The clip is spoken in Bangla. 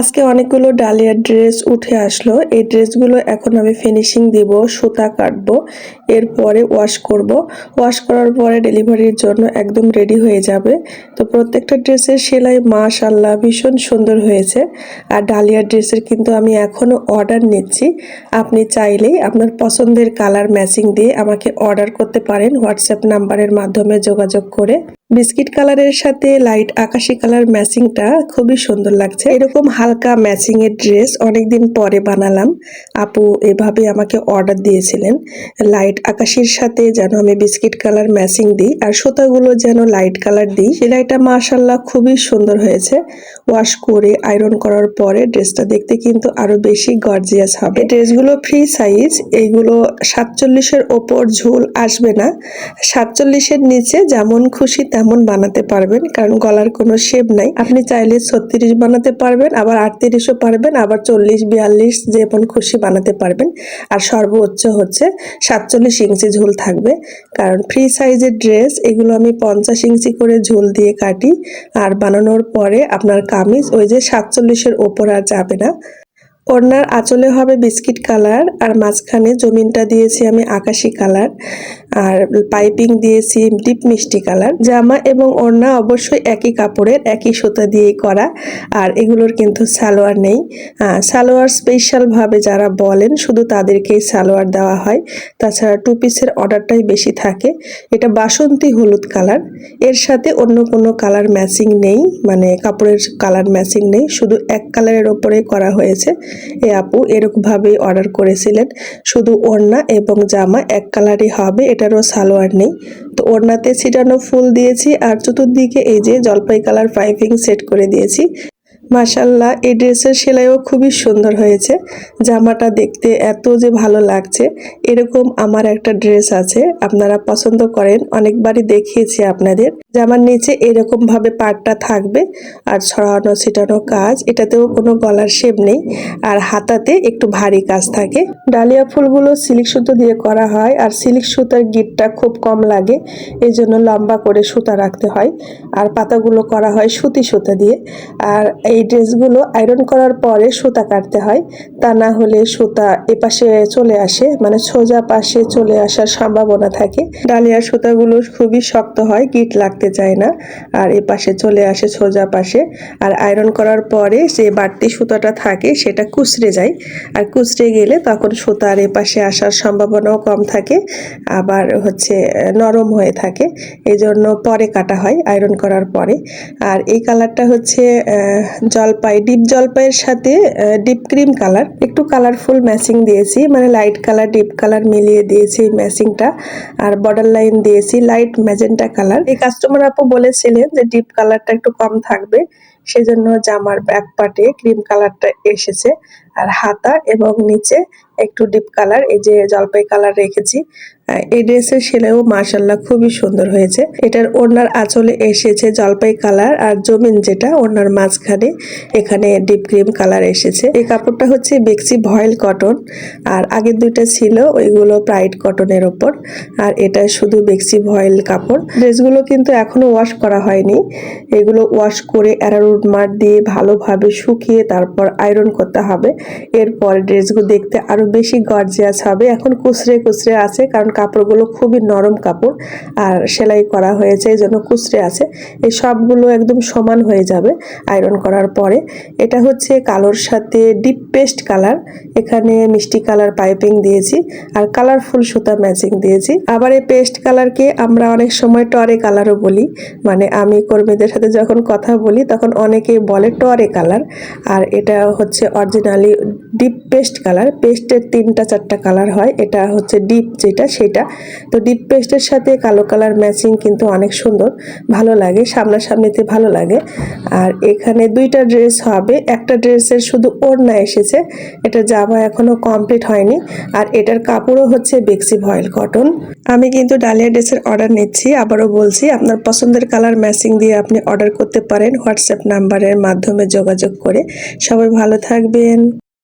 আজকে অনেকগুলো ডালিয়ার ড্রেস উঠে আসলো। এই ড্রেসগুলো এখন আমি ফিনিশিং দিব, সুতা কাটবো, এরপরে ওয়াশ করব। ওয়াশ করার পরে ডেলিভারির জন্য একদম রেডি হয়ে যাবে। তো প্রত্যেকটা ড্রেসের সেলাই মাশাল্লাহ ভীষণ সুন্দর হয়েছে। আর ডালিয়ার ড্রেসের কিন্তু আমি এখনও অর্ডার নিচ্ছি। আপনি চাইলেই আপনার পছন্দের কালার ম্যাচিং দিয়ে আমাকে অর্ডার করতে পারেন। হোয়াটসঅ্যাপ নাম্বারের মাধ্যমে যোগাযোগ করে। বিস্কিট কালারের সাথে লাইট আকাশি কালার ম্যাচিংটা খুবই সুন্দর লাগছে। এরকম হালকা ম্যাচিং এর ড্রেস অনেকদিন পরে বানালাম। আপু এভাবে আমাকে অর্ডার দিয়েছিলেন। লাইট আকাশির সাথে যেন আমি বিস্কিট কালার ম্যাচিং দিই আর সুতাগুলো যেন লাইট কালার দিই। সেলাইটা মাশাল্লাহ খুবই সুন্দর হয়েছে। ওয়াশ করে আয়রন করার পরে ড্রেসটা দেখতে কিন্তু আরও বেশি গর্জিয়াস হবে। ড্রেসগুলো ফ্রি সাইজ। এইগুলো সাতচল্লিশের ওপর ঝোল আসবে না। সাতচল্লিশের নিচে যেমন খুশি তেমন বানাতে পারবেন, কারণ গলার কোনো শেপ নাই। আপনি চাইলে ছত্রিশ বানাতে পারবেন, আবার আটত্রিশও পারবেন, আবার চল্লিশ, বিয়াল্লিশ যেমন খুশি বানাতে পারবেন। আর সর্বোচ্চ হচ্ছে সাতচল্লিশ ইঞ্চি ঝুল থাকবে, কারণ ফ্রি সাইজের ড্রেস এগুলো আমি পঞ্চাশ ইঞ্চি করে ঝুল দিয়ে কাটি, আর বানানোর পরে আপনার কামিজ ওই যে সাতচল্লিশের ওপর আর যাবে না। ওড়নার আঁচলে হবে বিস্কিট কালার, আর মাঝখানে জমিনটা দিয়েছি আমি আকাশি কালার। আর পাইপিং দিয়েছি ডিপ মিষ্টি কালার, জামা এবং ওড়না অবশ্যই একই কাপড়ের, একই সুতা দিয়েই করা। আর এগুলোর কিন্তু সালোয়ার নেই। সালোয়ার স্পেশালভাবে যারা বলেন, শুধু তাদেরকেই সালোয়ার দেওয়া হয়। তাছাড়া টু পিসের অর্ডারটাই বেশি থাকে। এটা বাসন্তী হলুদ কালার। এর সাথে অন্য কোনো কালার ম্যাচিং নেই মানে কাপড়ের কালার ম্যাচিং নেই। শুধু এক কালারের ওপরে করা হয়েছে। এ আপু এরকমভাবেই অর্ডার করেছিলেন। শুধু ওড়না এবং জামা এক কালারই হবে এটারও সালোয়ার নেই। তো ওড়নাতে ছিটানো ফুল দিয়েছি। আর চতুর্দিকে এই যে জলপাই কালার পাইপিং সেট করে দিয়েছি। মাসাল্লাহ এই ড্রেসের সেলাইও খুবই সুন্দর হয়েছে। জামাটা দেখতে এত যে ভালো লাগছে, এরকম আমার একটা ড্রেস আছে, আপনারা পছন্দ করেন, অনেকবারই দেখিয়েছি আপনাদের। জামার নিচে এরকম ভাবে পাটটা থাকবে, আর ছড়ানো ছিটানো কাজ, এটাতেও কোনো গলার শেপ নেই, আর হাতাতে একটু ভারী কাজ থাকে। ডালিয়া ফুলগুলো সিল্ক সুতো দিয়ে করা হয়, আর সিল্ক সুতার গিটটা খুব কম লাগে এই জন্য লম্বা করে সুতা রাখতে হয়, আর পাতাগুলো করা হয় সুতি সুতা দিয়ে। আর এই ড্রেসগুলো আয়রন করার পরে সুতা কাটতে হয়। তা না হলে সুতা এপাশে চলে আসে মানে সোজা পাশে চলে আসার সম্ভাবনা থাকে। ডালিয়া সুতাগুলো খুবই শক্ত হয়, গিট লাগতে চায় না। আর এ পাশে চলে আসে সোজা পাশে। আর আয়রন করার পরে যে বাড়তি সুতাটা থাকে, সেটা কুচড়ে যায়। আর কুচড়ে গেলে তখন সুতার এ পাশে আসার সম্ভাবনাও কম থাকে, আবার হচ্ছে নরম হয়ে থাকে। এই জন্য পরে কাটা হয় আয়রন করার পরে। আর এই কালারটা হচ্ছে জলপাই, ডিপ জলপাইয়ের সাথে ডিপ ক্রিম কালার। একটু কালারফুল ম্যাচিং দিয়েছি মানে লাইট কালার ডিপ কালার মিলিয়ে দিয়েছি ম্যাচিংটা আর বর্ডার লাইন দিয়েছি লাইট ম্যাজেন্টা কালার এই কাস্টমার আপু বলেছিলেন যে ডিপ কালারটা একটু কম থাকবে, সেজন্য জামার ব্যাক পার্টে ক্রিম কালারটা এসেছে। আর হাতা এবং নিচে একটু ডিপ কালার এই যে জলপাই কালার রেখেছি। এই ড্রেসের সেলাইও মার্শাল্লাহ খুবই সুন্দর হয়েছে। এটার ওড়নার আঁচলে এসেছে জলপাই কালার আর জমিন যেটা, ওড়নার মাঝখানে এখানে ডিপ ক্রিম কালার এসেছে। এই কাপড়টা হচ্ছে বেক্সি ভয়েল কটন আর আগের দুইটা ছিল ওইগুলো প্রাইড কটনের ওপর, আর এটা শুধু বেক্সি ভয়েল কাপড়। ড্রেসগুলো কিন্তু এখনও ওয়াশ করা হয়নি। এগুলো ওয়াশ করে অ্যারারুট মার দিয়ে ভালোভাবে শুকিয়ে তারপর আয়রন করতে হবে। এরপর ড্রেসগুলো দেখতে আরও বেশি গর্জিয়াস হবে। এখন কুচড়ে কুচড়ে আছে কারণ কাপড়গুলো খুবই নরম কাপড় আর সেলাই করা হয়েছে, এই জন্য কুচড়ে আছে। এই সবগুলো একদম সমান হয়ে যাবে আয়রন করার পরে। এটা হচ্ছে কালোর সাথে ডিপ পেস্ট কালার এখানে মিষ্টি কালার পাইপিং দিয়েছি আর কালারফুল সুতা ম্যাচিং দিয়েছি। আবার এই পেস্ট কালারকে আমরা অনেক সময় টরে কালারও বলি মানে আমি কর্মীদের সাথে যখন কথা বলি তখন অনেকেই বলে টরে কালার আর এটা হচ্ছে অরিজিনালি ডিপ পেস্ট কালার পেস্টের তিনটা, চারটা কালার হয়। এটা হচ্ছে ডিপ যেটা, সেটা। তো ডিপ পেস্টের সাথে কালো কালার ম্যাচিং কিন্তু অনেক সুন্দর, ভালো লাগে, সামনাসামনিতে ভালো লাগে। আর এখানে দুইটা ড্রেস হবে, একটা ড্রেসের শুধু ওড়না এসেছে, এটা জামা এখনও কমপ্লিট হয়নি। আর এটার কাপড়ও হচ্ছে বেক্সি ভয়েল কটন। আমি কিন্তু ডালিয়া ড্রেসের অর্ডার নিচ্ছি, আবারও বলছি, আপনার পছন্দের কালার ম্যাচিং দিয়ে আপনি অর্ডার করতে পারেন হোয়াটসঅ্যাপ নাম্বারের মাধ্যমে যোগাযোগ করে। সবাই ভালো থাকবেন।